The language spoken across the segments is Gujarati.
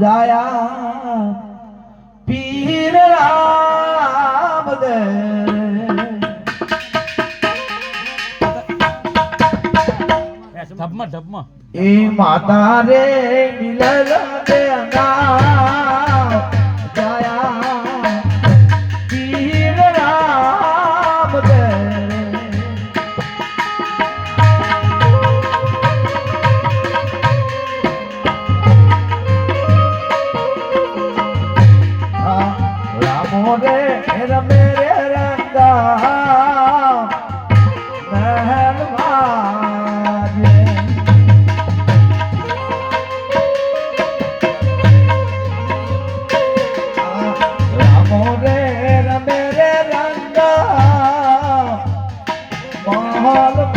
જાયા પીર રામ દે ઢબમાં ઢબમાં એ માતા રે મિલર દે અંગા Hallelujah.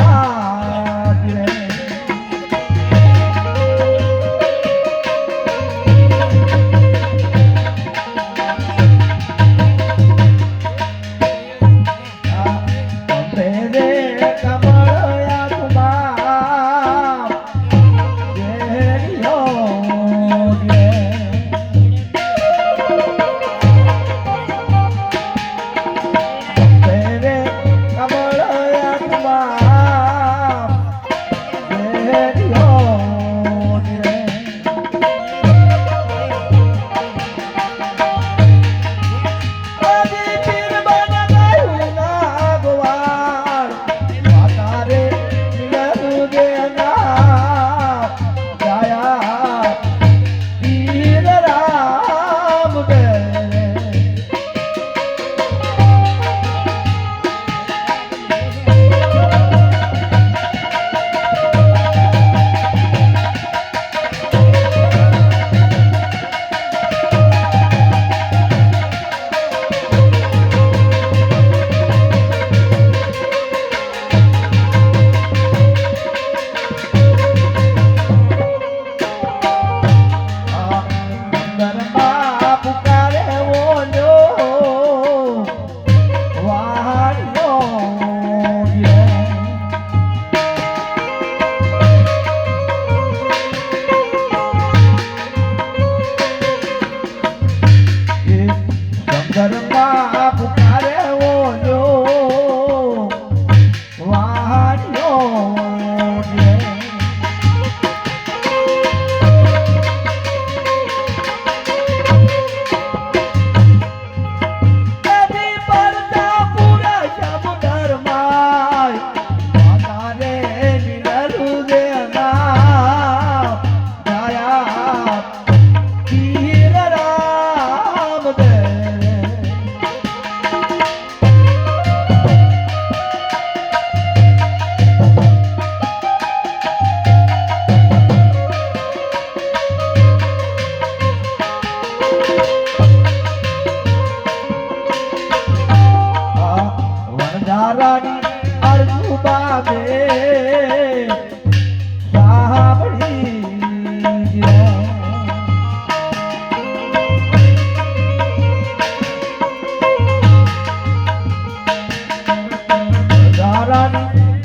રાણી અર્જુબા બે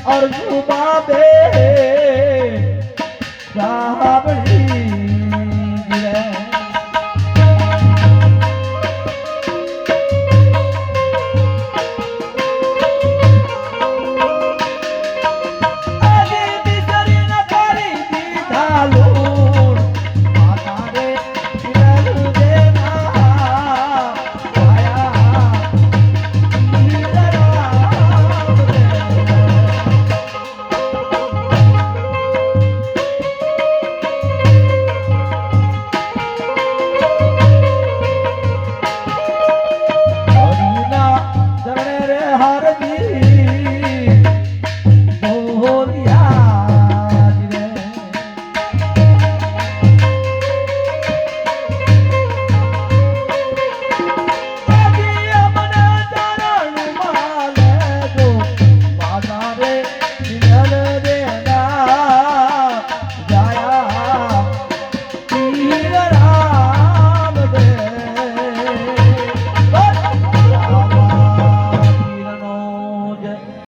અર્જુબા બે સાહબ